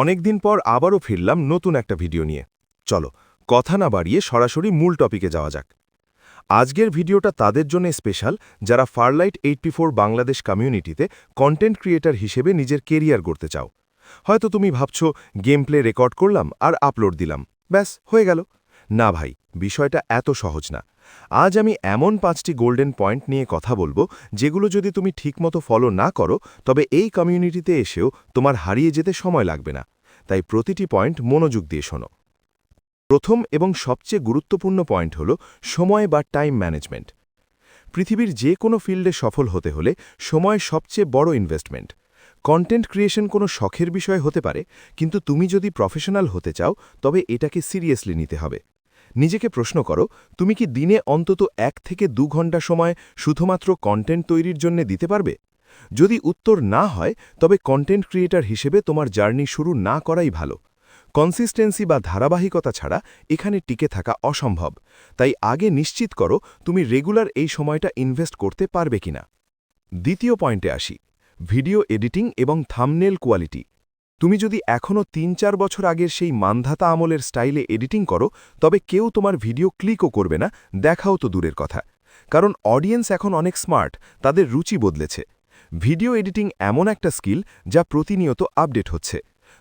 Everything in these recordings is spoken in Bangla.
অনেকদিন পর আবারও ফিরলাম নতুন একটা ভিডিও নিয়ে। চলো, কথা না বাড়িয়ে সরাসরি মূল টপিকে যাওয়া যাক। আজকের ভিডিওটা তাদের জন্য স্পেশাল, যারা ফারলাইট এইটটি বাংলাদেশ কমিউনিটিতে কন্টেন্ট ক্রিয়েটর হিসেবে নিজের কেরিয়ার গড়তে চাও। হয়তো তুমি ভাবছ গেম প্লে রেকর্ড করলাম আর আপলোড দিলাম। ব্যাস, হয়ে গেল। না ভাই, বিষয়টা এত সহজ না। আজ আমি এমন পাঁচটি গোল্ডেন পয়েন্ট নিয়ে কথা বলব, যেগুলো যদি তুমি ঠিকমতো ফলো না করো, তবে এই কমিউনিটিতে এসেও তোমার হারিয়ে যেতে সময় লাগবে না। তাই প্রতিটি পয়েন্ট মনোযোগ দিয়ে শোনো। প্রথম এবং সবচেয়ে গুরুত্বপূর্ণ পয়েন্ট হল সময় বা টাইম ম্যানেজমেন্ট। পৃথিবীর যে কোনো ফিল্ডে সফল হতে হলে সময় সবচেয়ে বড় ইনভেস্টমেন্ট কন্টেন্ট ক্রিয়েশন কোনো শখের বিষয় হতে পারে, কিন্তু তুমি যদি প্রফেশনাল হতে চাও, তবে এটাকে সিরিয়াসলি নিতে হবে। নিজেকে প্রশ্ন করো, তুমি কি দিনে অন্তত এক থেকে দু ঘণ্টা সময় শুধুমাত্র কন্টেন্ট তৈরির জন্য দিতে পারবে? যদি উত্তর না হয়, তবে কন্টেন্ট ক্রিয়েটর হিসেবে তোমার জার্নি শুরু না করাই ভালো। কনসিস্টেন্সি বা ধারাবাহিকতা ছাড়া এখানে টিকে থাকা অসম্ভব। তাই আগে নিশ্চিত করো, তুমি রেগুলার এই সময়টা ইনভেস্ট করতে পারবে কিনা। দ্বিতীয় পয়েন্টে আসি। ভিডিও এডিটিং এবং থামনেল কোয়ালিটি তুমি যদি এখনও তিন চার বছর আগের সেই মান্ধাতা আমলের স্টাইলে এডিটিং করো, তবে কেউ তোমার ভিডিও ক্লিকও করবে না, দেখাও তো দূরের কথা। কারণ অডিয়েন্স এখন অনেক স্মার্ট, তাদের রুচি বদলেছে। ভিডিও এডিটিং এমন একটা স্কিল যা প্রতিনিয়ত আপডেট হচ্ছে।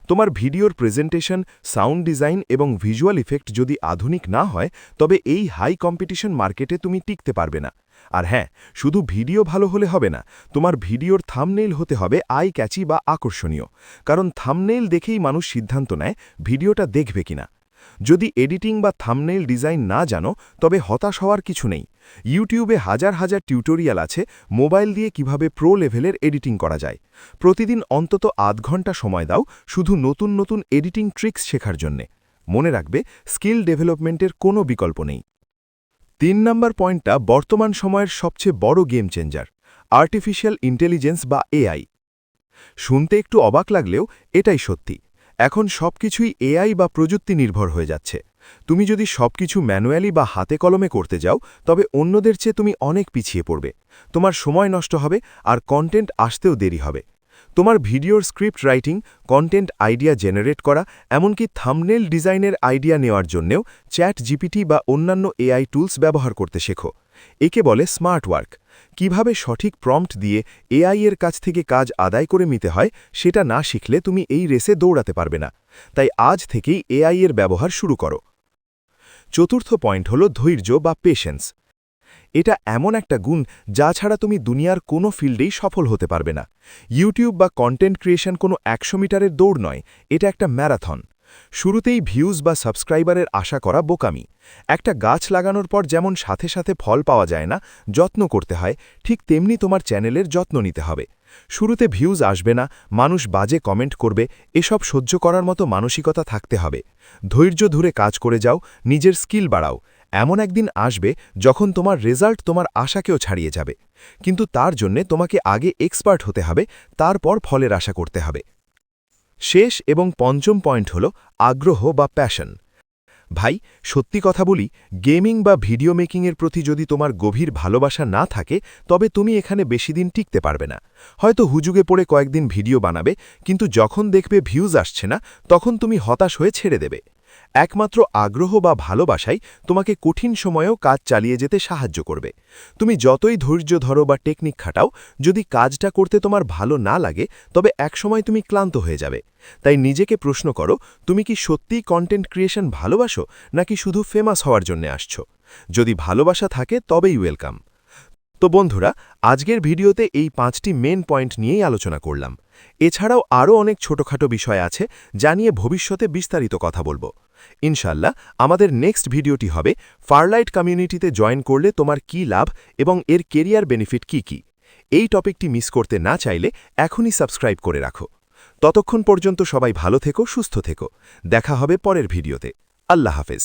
তোমার ভিডিওর প্রেজেন্টেশন, সাউন্ড ডিজাইন এবং ভিজুয়াল ইফেক্ট যদি আধুনিক না হয়, তবে এই হাই কম্পিটিশন মার্কেটে তুমি টিকতে পারবে না। আর হ্যাঁ শুধু ভিডিও ভালো হলে হবে না, তোমার ভিডিওর থামনেইল হতে হবে আই ক্যাচি বা আকর্ষণীয়। কারণ থামনেইল দেখেই মানুষ সিদ্ধান্ত নেয় ভিডিওটা দেখবে কিনা। যদি এডিটিং বা থামনেইল ডিজাইন না জানো, তবে হতাশ হওয়ার কিছু নেই। ইউটিউবে হাজার হাজার টিউটোরিয়াল আছে, মোবাইল দিয়ে কীভাবে প্রো লেভেলের এডিটিং করা যায়। প্রতিদিন অন্তত আধ ঘণ্টা সময় দাও শুধু নতুন নতুন এডিটিং ট্রিক্স শেখার জন্যে। মনে রাখবে, স্কিল ডেভেলপমেন্টের কোনো বিকল্প নেই। তিন নম্বর পয়েন্টটা, বর্তমান সময়ের সবচেয়ে বড় গেম চেঞ্জার আর্টিফিশিয়াল ইন্টেলিজেন্স বা এআই শুনতে একটু অবাক লাগলেও এটাই সত্যি। এখন সবকিছুই এআই বা প্রযুক্তি নির্ভর হয়ে যাচ্ছে। তুমি যদি সবকিছু ম্যানুয়ালি বা হাতে কলমে করতে যাও, তবে অন্যদের চেয়ে তুমি অনেক পিছিয়ে পড়বে। তোমার সময় নষ্ট হবে আর কন্টেন্ট আসতেও দেরি হবে। তোমার ভিডিওর script writing, content idea generate করা, এমনকি থামনেল ডিজাইনের আইডিয়া নেওয়ার জন্যেও চ্যাট জিপিটি বা অন্যান্য এআই টুলস ব্যবহার করতে শেখো। একে বলে স্মার্ট ওয়ার্ক। কীভাবে সঠিক প্রম্পট দিয়ে এআই এর কাছ থেকে কাজ আদায় করে নিতে হয়, সেটা না শিখলে তুমি এই রেসে দৌড়াতে পারবে না। তাই আজ থেকেই এআই এর ব্যবহার শুরু করো। চতুর্থ পয়েন্ট হল ধৈর্য বা পেশেন্স। এটা এমন একটা গুণ যা ছাড়া তুমি দুনিয়ার কোনো ফিল্ডেই সফল হতে পারবে না। ইউটিউব বা কন্টেন্ট ক্রিয়েশন কোনো একশো মিটারের দৌড় নয়, এটা একটা ম্যারাথন। শুরুতেই ভিউজ বা সাবস্ক্রাইবারের আশা করা বোকামি। একটা গাছ লাগানোর পর যেমন সাথে সাথে ফল পাওয়া যায় না, যত্ন করতে হয়, ঠিক তেমনি তোমার চ্যানেলের যত্ন নিতে হবে। শুরুতে ভিউজ আসবে না, মানুষ বাজে কমেন্ট করবে, এসব সহ্য করার মতো মানসিকতা থাকতে হবে। ধৈর্য ধরে কাজ করে যাও, নিজের স্কিল বাড়াও। এমন একদিন আসবে যখন তোমার রেজাল্ট তোমার আশাকেও ছাড়িয়ে যাবে। কিন্তু তার জন্যে তোমাকে আগে এক্সপার্ট হতে হবে, তারপর ফলের আশা করতে হবে। শেষ এবং পঞ্চম পয়েন্ট হল আগ্রহ বা প্যাশন। ভাই, সত্যি কথা বলি, গেমিং বা ভিডিও মেকিংয়ের প্রতি যদি তোমার গভীর ভালোবাসা না থাকে, তবে তুমি এখানে বেশি দিন টিকতে পারবে না। হয়তো হুজুগে পড়ে কয়েকদিন ভিডিও বানাবে, কিন্তু যখন দেখবে ভিউজ আসছে না, তখন তুমি হতাশ হয়ে ছেড়ে দেবে। একমাত্র আগ্রহ বা ভালোবাসাই তোমাকে কঠিন সময়েও কাজ চালিয়ে যেতে সাহায্য করবে। তুমি যতই ধৈর্য ধরো বা টেকনিক খাটাও, যদি কাজটা করতে তোমার ভালো না লাগে, তবে একসময় তুমি ক্লান্ত হয়ে যাবে। তাই নিজেকে প্রশ্ন করো, তুমি কি সত্যিই কন্টেন্ট ক্রিয়েশন ভালোবাসো, নাকি শুধু ফেমাস হওয়ার জন্য আসছো? যদি ভালোবাসা থাকে, তবেই ওয়েলকাম তো বন্ধুরা, আজকের ভিডিওতে এই পাঁচটি মেন পয়েন্ট নিয়েই আলোচনা করলাম। এছাড়াও আরও অনেক ছোটখাটো বিষয় আছে, যা নিয়ে ভবিষ্যতে বিস্তারিত কথা বলব। ইনশাল্লাহ আমাদের নেক্সট ভিডিওটি হবে ফারলাইট কমিউনিটিতে জয়েন করলে তোমার কি লাভ এবং এর কেরিয়ার বেনিফিট কি কি। এই টপিকটি মিস করতে না চাইলে এখনই সাবস্ক্রাইব করে রাখো। ততক্ষণ পর্যন্ত সবাই ভালো থেকো, সুস্থ থেকো। দেখা হবে পরের ভিডিওতে। আল্লাহ হাফেজ।